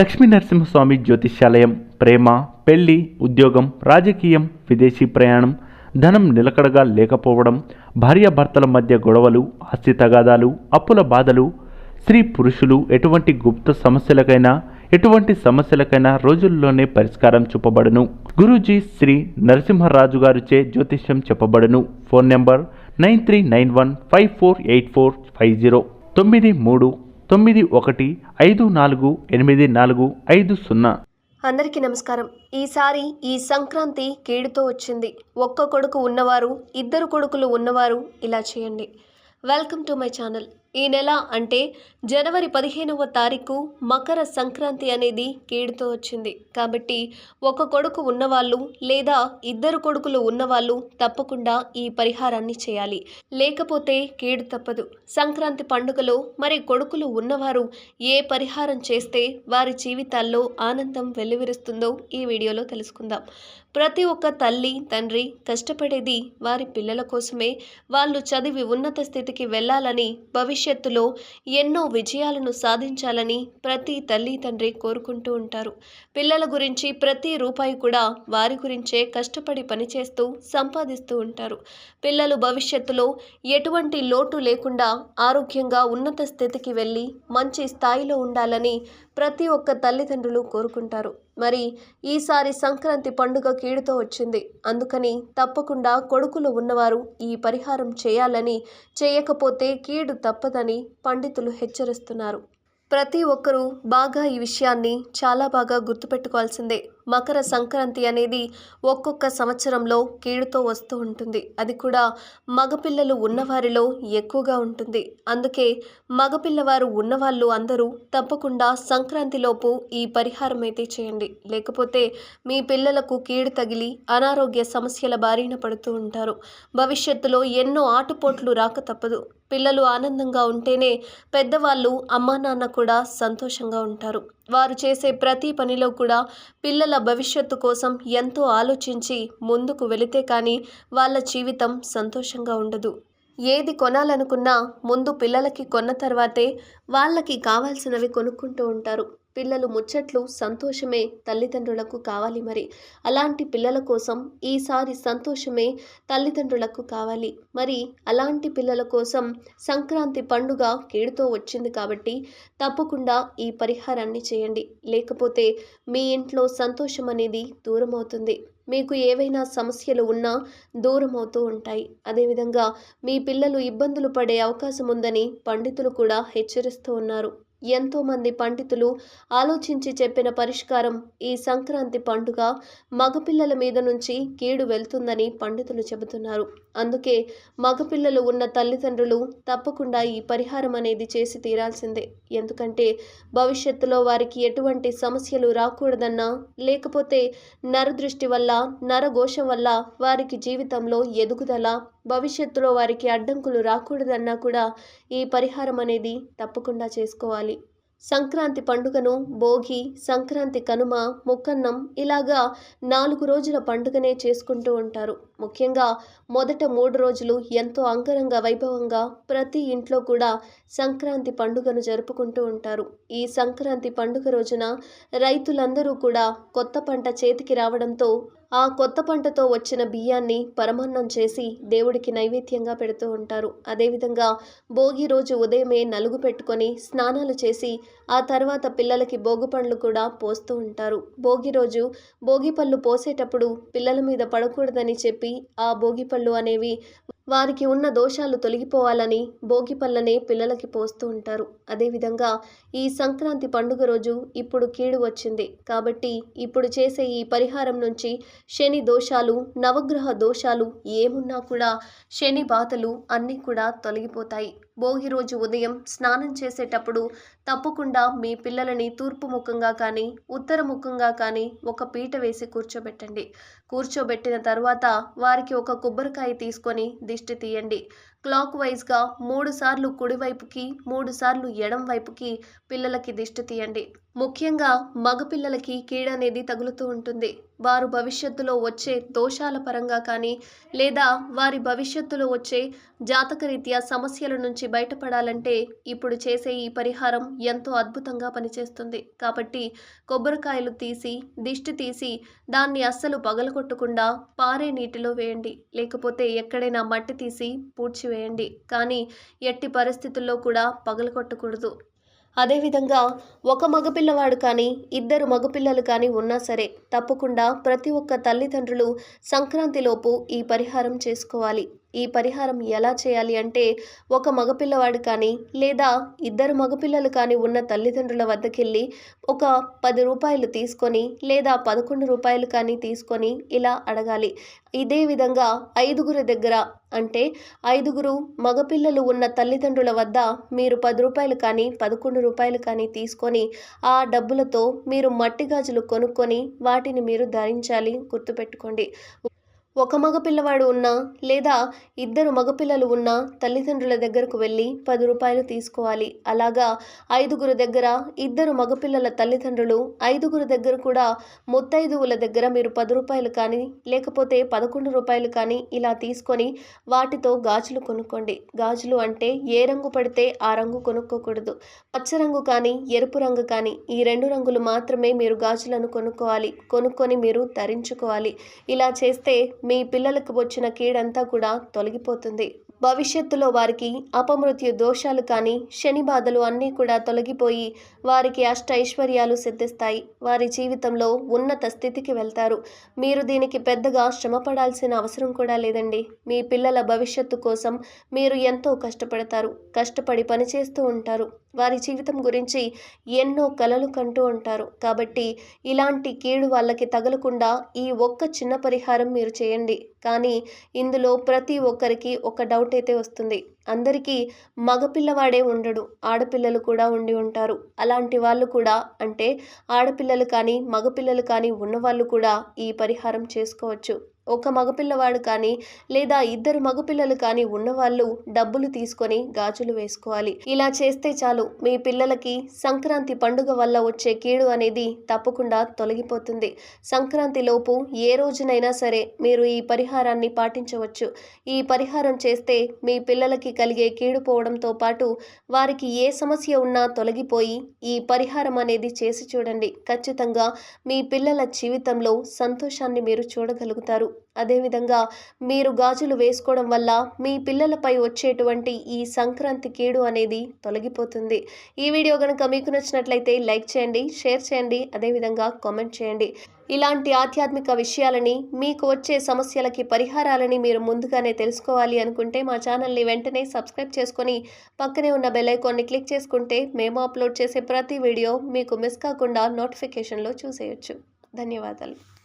లక్ష్మీ నరసింహస్వామి జ్యోతిష్యాలయం ప్రేమ పెళ్ళి ఉద్యోగం రాజకీయం విదేశీ ప్రయాణం ధనం నిలకడగా లేకపోవడం భార్యాభర్తల మధ్య గొడవలు ఆస్తి తగాదాలు అప్పుల బాధలు స్త్రీ పురుషులు ఎటువంటి గుప్త సమస్యలకైనా ఎటువంటి సమస్యలకైనా రోజుల్లోనే పరిష్కారం చూపబడును. గురూజీ శ్రీ నరసింహరాజు గారిచే జ్యోతిష్యం చెప్పబడును. Phone number nine three nine one five four eight four five zero. తొమ్మిది మూడు తొమ్మిది ఒకటి ఐదు నాలుగు ఎనిమిది నాలుగు ఐదు సున్నా. అందరికీ నమస్కారం. ఈసారి ఈ సంక్రాంతి కీడుతో వచ్చింది. ఒక్క కొడుకు ఉన్నవారు ఇద్దరు కొడుకులు ఉన్నవారు ఇలా చేయండి. Welcome to my channel. ఈ నెల అంటే జనవరి పదిహేనవ తారీఖు మకర సంక్రాంతి అనేది కీడుతో వచ్చింది. కాబట్టి ఒక కొడుకు ఉన్నవాళ్ళు లేదా ఇద్దరు కొడుకులు ఉన్నవాళ్ళు తప్పకుండా ఈ పరిహారాన్ని చేయాలి. లేకపోతే కీడు తప్పదు. సంక్రాంతి పండుగలో మరి కొడుకులు ఉన్నవారు ఏ పరిహారం చేస్తే వారి జీవితాల్లో ఆనందం వెల్లువిరుస్తుందో ఈ వీడియోలో తెలుసుకుందాం. ప్రతి ఒక్క తల్లి తండ్రి కష్టపడేది వారి పిల్లల కోసమే. వాళ్ళు చదివి ఉన్నత స్థితికి వెళ్ళాలని భవిష్యత్ భవిష్యత్తులో ఎన్నో విజయాలను సాధించాలని ప్రతి తల్లి తండ్రి కోరుకుంటూ ఉంటారు. పిల్లల గురించి ప్రతి రూపాయి కూడా వారి గురించే కష్టపడి పనిచేస్తూ సంపాదిస్తూ ఉంటారు. పిల్లలు భవిష్యత్తులో ఎటువంటి లోటు లేకుండా ఆరోగ్యంగా ఉన్నత స్థితికి వెళ్ళి మంచి స్థాయిలో ఉండాలని ప్రతి ఒక్క తల్లిదండ్రులు కోరుకుంటారు. మరి ఈసారి సంక్రాంతి పండుగ కీడుతో వచ్చింది. అందుకని తప్పకుండా కొడుకులు ఉన్నవారు ఈ పరిహారం చేయాలని చేయకపోతే కీడు తప్పదని పండితులు హెచ్చరిస్తున్నారు. ప్రతి ఒక్కరూ బాగా ఈ విషయాన్ని చాలా బాగా గుర్తుపెట్టుకోవాల్సిందే. మకర సంక్రాంతి అనేది ఒక్కొక్క సంవత్సరంలో కీడుతో వస్తూ ఉంటుంది. అది కూడా మగపిల్లలు ఉన్నవారిలో ఎక్కువగా ఉంటుంది. అందుకే మగపిల్లవారు ఉన్నవాళ్ళు అందరూ తప్పకుండా సంక్రాంతిలోపు ఈ పరిహారం అయితే చేయండి. లేకపోతే మీ పిల్లలకు కీడు తగిలి అనారోగ్య సమస్యల బారిన పడుతూ ఉంటారు. భవిష్యత్తులో ఎన్నో ఆటుపోట్లు రాక తప్పదు. పిల్లలు ఆనందంగా ఉంటేనే పెద్దవాళ్ళు అమ్మా నాన్న కూడా సంతోషంగా ఉంటారు. వారు చేసే ప్రతి పనిలో కూడా పిల్లల భవిష్యత్తు కోసం ఎంతో ఆలోచించి ముందుకు వెళితే కానీ వాళ్ళ జీవితం సంతోషంగా ఉండదు. ఏది కొనాలనుకున్నా ముందు పిల్లలకి కొన్న తర్వాతే వాళ్ళకి కావాల్సినవి కొనుక్కుంటూ ఉంటారు. పిల్లలు ముచ్చట్లు సంతోషమే తల్లిదండ్రులకు కావాలి మరి. అలాంటి పిల్లల కోసం ఈసారి సంతోషమే తల్లిదండ్రులకు కావాలి మరి. అలాంటి పిల్లల కోసం సంక్రాంతి పండుగ కీడుతో వచ్చింది కాబట్టి తప్పకుండా ఈ పరిహారాన్ని చేయండి. లేకపోతే మీ ఇంట్లో సంతోషం అనేది దూరం అవుతుంది మీకు ఏవైనా సమస్యలు ఉన్నా దూరం అవుతూ ఉంటాయి. అదేవిధంగా మీ పిల్లలు ఇబ్బందులు పడే అవకాశం ఉందని పండితులు కూడా హెచ్చరిస్తూ ఉన్నారు. ఎంతోమంది పండితులు ఆలోచించి చెప్పిన పరిష్కారం ఈ సంక్రాంతి పండుగ మగపిల్లల మీద నుంచి కీడు వెళ్తుందని పండితులు చెబుతున్నారు. అందుకే మగపిల్లలు ఉన్న తల్లిదండ్రులు తప్పకుండా ఈ పరిహారం అనేది చేసి తీరాల్సిందే. ఎందుకంటే భవిష్యత్తులో వారికి ఎటువంటి సమస్యలు రాకూడదన్నా లేకపోతే నరదృష్టి వల్ల నరఘోష వల్ల వారికి జీవితంలో ఎదుగుదల భవిష్యత్తులో వారికి అడ్డంకులు రాకూడదన్నా కూడా ఈ పరిహారం అనేది తప్పకుండా చేసుకోవాలి. సంక్రాంతి పండుగను భోగి సంక్రాంతి కనుమ ముక్కన్నం ఇలాగా నాలుగు రోజుల పండుగనే చేసుకుంటూ ఉంటారు. ముఖ్యంగా మొదట మూడు రోజులు ఎంతో అంగరంగ వైభవంగా ప్రతి ఇంట్లో కూడా సంక్రాంతి పండుగను జరుపుకుంటూ ఉంటారు. ఈ సంక్రాంతి పండుగ రోజున రైతులందరూ కూడా కొత్త పంట చేతికి రావడంతో ఆ కొత్త పంటతో వచ్చిన బియ్యాన్ని పరమాన్నం చేసి దేవుడికి నైవేద్యంగా పెడుతూ ఉంటారు. అదేవిధంగా భోగి రోజు ఉదయమే నలుగు పెట్టుకొని స్నానాలు చేసి ఆ తర్వాత పిల్లలకి భోగి పండ్లు కూడా పోస్తూ ఉంటారు. భోగి రోజు భోగి పళ్ళు పోసేటప్పుడు పిల్లల మీద పడకూడదని చెప్పి ఆ భోగి పళ్ళు అనేవి వారికి ఉన్న దోషాలు తొలగిపోవాలని భోగి పళ్ళనే పిల్లలకి పోస్తూ ఉంటారు. అదేవిధంగా ఈ సంక్రాంతి పండుగ రోజు ఇప్పుడు కీడు వచ్చింది. కాబట్టి ఇప్పుడు చేసే ఈ పరిహారం నుంచి శని దోషాలు నవగ్రహ దోషాలు ఏమున్నా కూడా శని బాధలు అన్నీ కూడా తొలగిపోతాయి. భోగి రోజు ఉదయం స్నానం చేసేటప్పుడు తప్పకుండా మీ పిల్లలని తూర్పు ముఖంగా కానీ ఉత్తర ముఖంగా కానీ ఒక పీట వేసి కూర్చోబెట్టండి. కూర్చోబెట్టిన తర్వాత వారికి ఒక కొబ్బరికాయ తీసుకొని దిష్టి తీయండి. క్లాక్ వైజ్గా మూడు సార్లు కుడివైపుకి మూడు సార్లు ఎడం వైపుకి పిల్లలకి దిష్టి తీయండి. ముఖ్యంగా మగపిల్లలకి కీడ అనేది తగులుతూ ఉంటుంది. వారు భవిష్యత్తులో వచ్చే దోషాల పరంగా కానీ లేదా వారి భవిష్యత్తులో వచ్చే జాతకరీత్యా సమస్యల నుంచి బయటపడాలంటే ఇప్పుడు చేసే ఈ పరిహారం ఎంతో అద్భుతంగా పనిచేస్తుంది. కాబట్టి కొబ్బరికాయలు తీసి దిష్టి తీసి దాన్ని అస్సలు పగలగొట్టకుండా పారే నీటిలో వేయండి. లేకపోతే ఎక్కడైనా మట్టి తీసి పూడ్చివేయండి. కానీ ఎట్టి పరిస్థితుల్లో కూడా పగలగొట్టకూడదు అదేవిధంగా ఒక మగపిల్లవాడు కానీ ఇద్దరు మగపిల్లలు కానీ ఉన్నా సరే తప్పకుండా ప్రతి ఒక్క తల్లిదండ్రులు సంక్రాంతిలోపు ఈ పరిహారం చేసుకోవాలి. ఈ పరిహారం ఎలా చేయాలి అంటే ఒక మగపిల్లవాడు కానీ లేదా ఇద్దరు మగపిల్లలు కానీ ఉన్న తల్లిదండ్రుల వద్దకెళ్ళి ఒక పది రూపాయలు తీసుకొని లేదా పదకొండు రూపాయలు కానీ తీసుకొని ఇలా అడగాలి. ఇదే విధంగా ఐదుగురి దగ్గర అంటే ఐదుగురు మగపిల్లలు ఉన్న తల్లిదండ్రుల వద్ద మీరు పది రూపాయలు కానీ పదకొండు రూపాయలు కానీ తీసుకొని ఆ డబ్బులతో మీరు మట్టి గాజులు కొనుక్కొని వాటిని మీరు ధరించాలి. గుర్తుపెట్టుకోండి. ఒక మగపిల్లవాడు ఉన్నా లేదా ఇద్దరు మగపిల్లలు ఉన్న తల్లిదండ్రుల దగ్గరకు వెళ్ళి పది రూపాయలు తీసుకోవాలి. అలాగా ఐదుగురు దగ్గర ఇద్దరు మగపిల్లల తల్లిదండ్రులు ఐదుగురు దగ్గర కూడా ముత్తైదువుల దగ్గర మీరు పది రూపాయలు కానీ లేకపోతే పదకొండు రూపాయలు కానీ ఇలా తీసుకొని వాటితో గాజులు కొనుక్కోండి. గాజులు అంటే ఏ రంగు పడితే ఆ రంగు కొనుక్కోకూడదు. పచ్చ రంగు కానీ ఎరుపు రంగు కానీ ఈ రెండు రంగులు మాత్రమే మీరు గాజులను కొనుక్కోవాలి. కొనుక్కొని మీరు ధరించుకోవాలి. ఇలా చేస్తే మీ పిల్లలకు వచ్చిన కీడంతా కూడా తొలగిపోతుంది. భవిష్యత్తులో వారికి అపమృత్యు దోషాలు కానీ శని బాధలు అన్నీ కూడా తొలగిపోయి వారికి అష్ట ఐశ్వర్యాలు సిద్ధిస్తాయి. వారి జీవితంలో ఉన్నత స్థితికి వెళ్తారు. మీరు దీనికి పెద్దగా శ్రమపడాల్సిన అవసరం కూడా లేదండి. మీ పిల్లల భవిష్యత్తు కోసం మీరు ఎంతో కష్టపడతారు. కష్టపడి పనిచేస్తూ ఉంటారు. వారి జీవితం గురించి ఎన్నో కలలు కంటూ ఉంటారు. కాబట్టి ఇలాంటి కీడు వాళ్ళకి తగలకుండా ఈ ఒక్క చిన్న పరిహారం మీరు చేయండి. కానీ ఇందులో ప్రతి ఒక్కరికి ఒక డౌట్ అయితే వస్తుంది. అందరికీ మగపిల్లవాడే ఉండడు ఆడపిల్లలు కూడా ఉండి ఉంటారు. అలాంటి వాళ్ళు కూడా అంటే ఆడపిల్లలు కానీ మగపిల్లలు కానీ ఉన్నవాళ్ళు కూడా ఈ పరిహారం చేసుకోవచ్చు. ఒక మగపిల్లవాడు కానీ లేదా ఇద్దరు మగపిల్లలు కానీ ఉన్నవాళ్ళు డబ్బులు తీసుకొని గాజులు వేసుకోవాలి. ఇలా చేస్తే చాలు. మీ పిల్లలకి సంక్రాంతి పండుగ వల్ల వచ్చే కీడు అనేది తప్పకుండా తొలగిపోతుంది. సంక్రాంతి లోపు ఏ రోజునైనా సరే మీరు ఈ పరిహారాన్ని పాటించవచ్చు. ఈ పరిహారం చేస్తే మీ పిల్లలకి కలిగే కీడు పోవడంతో పాటు వారికి ఏ సమస్య ఉన్నా తొలగిపోయి ఈ పరిహారం అనేది చేసి చూడండి. ఖచ్చితంగా మీ పిల్లల జీవితంలో సంతోషాన్ని మీరు చూడగలుగుతారు. అదేవిధంగా మీరు గాజులు వేసుకోవడం వల్ల మీ పిల్లలపై వచ్చేటువంటి ఈ సంక్రాంతి కీడు అనేది తొలగిపోతుంది. ఈ వీడియో కనుక మీకు నచ్చినట్లయితే లైక్ చేయండి షేర్ చేయండి అదేవిధంగా కామెంట్ చేయండి. ఇలాంటి ఆధ్యాత్మిక విషయాలని మీకు వచ్చే సమస్యలకి పరిహారాలని మీరు ముందుగానే తెలుసుకోవాలి అనుకుంటే మా ఛానల్ని వెంటనే సబ్స్క్రైబ్ చేసుకొని పక్కనే ఉన్న బెల్లైకాన్ని క్లిక్ చేసుకుంటే మేము అప్లోడ్ చేసే ప్రతి వీడియో మీకు మిస్ కాకుండా నోటిఫికేషన్లో చూసేయచ్చు. ధన్యవాదాలు.